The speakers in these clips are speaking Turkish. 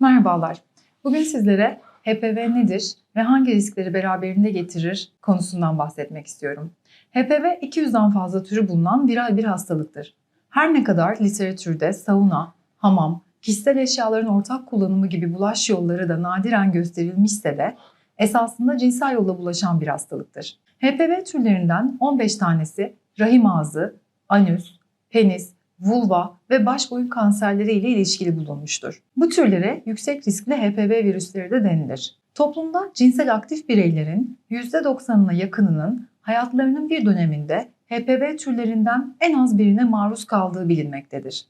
Merhabalar. Bugün sizlere HPV nedir ve hangi riskleri beraberinde getirir konusundan bahsetmek istiyorum. HPV 200'den fazla türü bulunan viral bir hastalıktır. Her ne kadar literatürde sauna, hamam, kişisel eşyaların ortak kullanımı gibi bulaş yolları da nadiren gösterilmişse de esasında cinsel yolla bulaşan bir hastalıktır. HPV türlerinden 15 tanesi rahim ağzı, anüs, penis, vulva ve baş boyun kanserleri ile ilişkili bulunmuştur. Bu türlere yüksek riskli HPV virüsleri de denilir. Toplumda cinsel aktif bireylerin %90'ına yakınının hayatlarının bir döneminde HPV türlerinden en az birine maruz kaldığı bilinmektedir.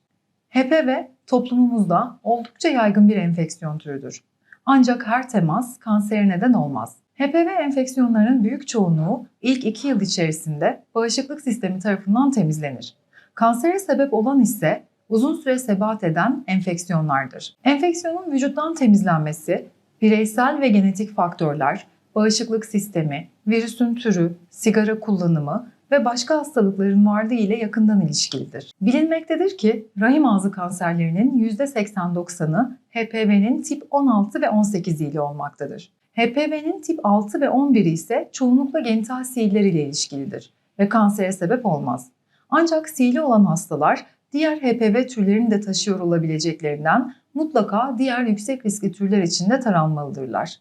HPV toplumumuzda oldukça yaygın bir enfeksiyon türüdür. Ancak her temas kansere neden olmaz. HPV enfeksiyonlarının büyük çoğunluğu ilk 2 yıl içerisinde bağışıklık sistemi tarafından temizlenir. Kansere sebep olan ise uzun süre sebat eden enfeksiyonlardır. Enfeksiyonun vücuttan temizlenmesi, bireysel ve genetik faktörler, bağışıklık sistemi, virüsün türü, sigara kullanımı ve başka hastalıkların varlığı ile yakından ilişkilidir. Bilinmektedir ki rahim ağzı kanserlerinin %80-90'ı HPV'nin tip 16 ve 18 ile olmaktadır. HPV'nin tip 6 ve 11'i ise çoğunlukla genital sihirler ile ilişkilidir ve kansere sebep olmaz. Ancak sihirli olan hastalar diğer HPV türlerini de taşıyor olabileceklerinden mutlaka diğer yüksek riskli türler için de taranmalıdırlar.